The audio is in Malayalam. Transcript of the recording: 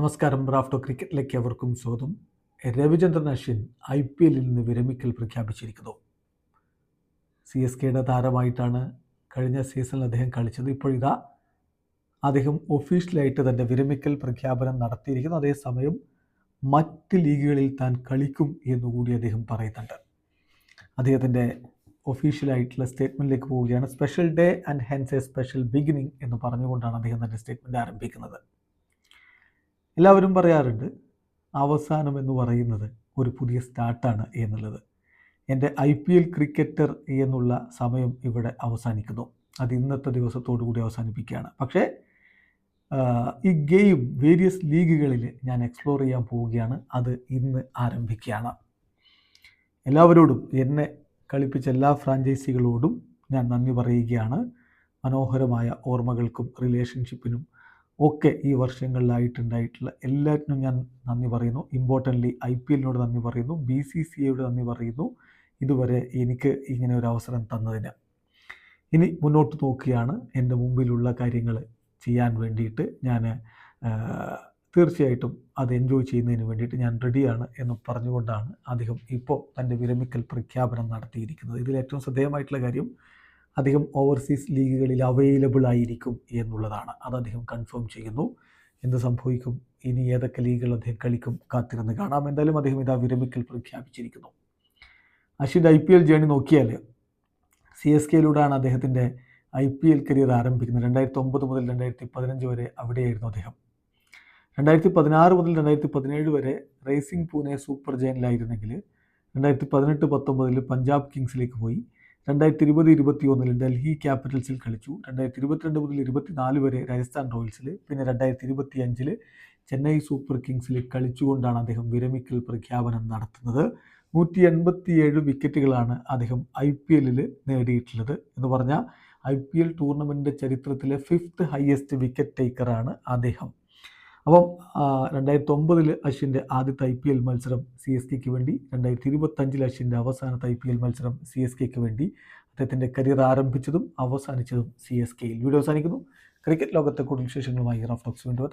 നമസ്കാരം. റാഫ്റ്റോ ക്രിക്കറ്റിലേക്ക് അവർക്കും സ്വാഗതം. രവിചന്ദ്രൻ അശ്വിൻ ഐ പി എല്ലിൽ നിന്ന് വിരമിക്കൽ പ്രഖ്യാപിച്ചിരിക്കുന്നു. സി എസ് കെയുടെ താരമായിട്ടാണ് കഴിഞ്ഞ സീസണിൽ അദ്ദേഹം കളിച്ചത്. ഇപ്പോഴിതാ അദ്ദേഹം ഒഫീഷ്യലായിട്ട് തന്റെ വിരമിക്കൽ പ്രഖ്യാപനം നടത്തിയിരിക്കുന്നു. അതേസമയം മറ്റ് ലീഗുകളിൽ താൻ കളിക്കും എന്നുകൂടി അദ്ദേഹം പറയുന്നുണ്ട്. അദ്ദേഹത്തിന്റെ ഒഫീഷ്യലായിട്ടുള്ള സ്റ്റേറ്റ്മെന്റിലേക്ക് പോവുകയാണ്. Special day and hence a special beginning എന്ന് പറഞ്ഞുകൊണ്ടാണ് അദ്ദേഹം തന്റെ സ്റ്റേറ്റ്മെന്റ് ആരംഭിക്കുന്നത്. എല്ലാവരും പറയാറുണ്ട് അവസാനം എന്ന് പറയുന്നത് ഒരു പുതിയ സ്റ്റാർട്ടാണ് എന്നുള്ളത്. എന്റെ ഐ പി എൽ ക്രിക്കറ്റർ എന്നുള്ള സമയം ഇവിടെ അവസാനിക്കുന്നു. അത് ഇന്നത്തെ ദിവസത്തോടു കൂടി അവസാനിപ്പിക്കുകയാണ്. പക്ഷേ ഈ ഗെയിം വേരിയസ് ലീഗുകളിൽ ഞാൻ എക്സ്പ്ലോർ ചെയ്യാൻ പോവുകയാണ്. അത് ഇന്ന് ആരംഭിക്കുകയാണ്. എല്ലാവരോടും എന്നെ കളിപ്പിച്ച എല്ലാ ഫ്രാഞ്ചൈസികളോടും ഞാൻ നന്ദി പറയുകയാണ്. മനോഹരമായ ഓർമ്മകൾക്കും റിലേഷൻഷിപ്പിനും ഒക്കെ ഈ വർഷങ്ങളിലായിട്ടുണ്ടായിട്ടുള്ള എല്ലാറ്റിനും ഞാൻ നന്ദി പറയുന്നു. ഇമ്പോർട്ടന്റ്ലി ഐ പി എല്ലിനോട് നന്ദി പറയുന്നു. ബി സി സി ഐയോട് നന്ദി പറയുന്നു. ഇതുവരെ എനിക്ക് ഇങ്ങനെ ഒരു അവസരം തന്നതിന്. ഇനി മുന്നോട്ട് നോക്കുകയാണ് എന്റെ മുമ്പിലുള്ള കാര്യങ്ങൾ ചെയ്യാൻ വേണ്ടിയിട്ട് ഞാൻ തീർച്ചയായിട്ടും അത് എൻജോയ് ചെയ്യുന്നതിന് വേണ്ടിയിട്ട് ഞാൻ റെഡിയാണ് എന്ന് പറഞ്ഞുകൊണ്ടാണ് അദ്ദേഹം ഇപ്പോൾ തന്റെ വിരമിക്കൽ പ്രഖ്യാപനം നടത്തിയിരിക്കുന്നത്. ഇതിൽ ഏറ്റവും ശ്രദ്ധേയമായിട്ടുള്ള കാര്യം അദ്ദേഹം ഓവർസീസ് ലീഗുകളിൽ അവൈലബിൾ ആയിരിക്കും എന്നുള്ളതാണ്. അത് അദ്ദേഹം കൺഫേം ചെയ്യുന്നു. എന്ത് സംഭവിക്കും? ഇനി ഏതൊക്കെ ലീഗുകൾ അദ്ദേഹം കളിക്കും? കാത്തിരുന്ന് കാണാം. എന്തായാലും അദ്ദേഹം ഇതാ വിരമിക്കൽ പ്രഖ്യാപിച്ചിരിക്കുന്നു. അശ്വിന്റെ ഐ പി എൽ ജേണി നോക്കിയാൽ സി എസ് കെയിലൂടെയാണ് അദ്ദേഹത്തിന്റെ ഐ പി എൽ കരിയർ ആരംഭിക്കുന്നത്. രണ്ടായിരത്തി ഒമ്പത് മുതൽ രണ്ടായിരത്തി പതിനഞ്ച് വരെ അവിടെയായിരുന്നു അദ്ദേഹം. രണ്ടായിരത്തി പതിനാറ് മുതൽ രണ്ടായിരത്തി പതിനേഴ് വരെ റേസിംഗ് പൂനെ സൂപ്പർ ജയനിലായിരുന്നെങ്കിൽ രണ്ടായിരത്തി പതിനെട്ട് പത്തൊമ്പതിൽ പഞ്ചാബ് കിങ്സിലേക്ക് പോയി. രണ്ടായിരത്തി ഇരുപത് ഇരുപത്തി ഒന്നിൽ ഡൽഹി ക്യാപിറ്റൽസിൽ കളിച്ചു. രണ്ടായിരത്തി ഇരുപത്തിരണ്ട് മുതൽ ഇരുപത്തിനാല് വരെ രാജസ്ഥാൻ റോയൽസിൽ പിന്നെ രണ്ടായിരത്തി ഇരുപത്തി അഞ്ചിൽ ചെന്നൈ സൂപ്പർ കിങ്സിൽ കളിച്ചുകൊണ്ടാണ് അദ്ദേഹം വിരമിക്കൽ പ്രഖ്യാപനം നടത്തുന്നത്. നൂറ്റി എൺപത്തിയേഴ് വിക്കറ്റുകളാണ് അദ്ദേഹം ഐ പി എല്ലിൽ നേടിയിട്ടുള്ളത് എന്ന് പറഞ്ഞാൽ ഐ പി എൽ ടൂർണമെന്റ് ചരിത്രത്തിലെ ഫിഫ്ത്ത് ഹയസ്റ്റ് വിക്കറ്റ് ടേക്കറാണ് അദ്ദേഹം. അപ്പം രണ്ടായിരത്തി ഒമ്പതിൽ അശ്വിന്റെ ആദ്യത്തെ ഐ പി എൽ മത്സരം സി എസ് കെക്ക് വേണ്ടി രണ്ടായിരത്തി ഇരുപത്തഞ്ചിൽ അശ്വിന്റെ അവസാനത്തെ ഐ പി എൽ മത്സരം സി എസ് കെക്ക് വേണ്ടി അദ്ദേഹത്തിന്റെ കരിയർ ആരംഭിച്ചതും അവസാനിച്ചതും സി എസ് കെയിൽ. വീഡിയോ അവസാനിക്കുന്നു. ക്രിക്കറ്റ് ലോകത്തെ കൂടുതൽ വിശേഷങ്ങളുമായി റഫ് ടോക്സ് വീണ്ടും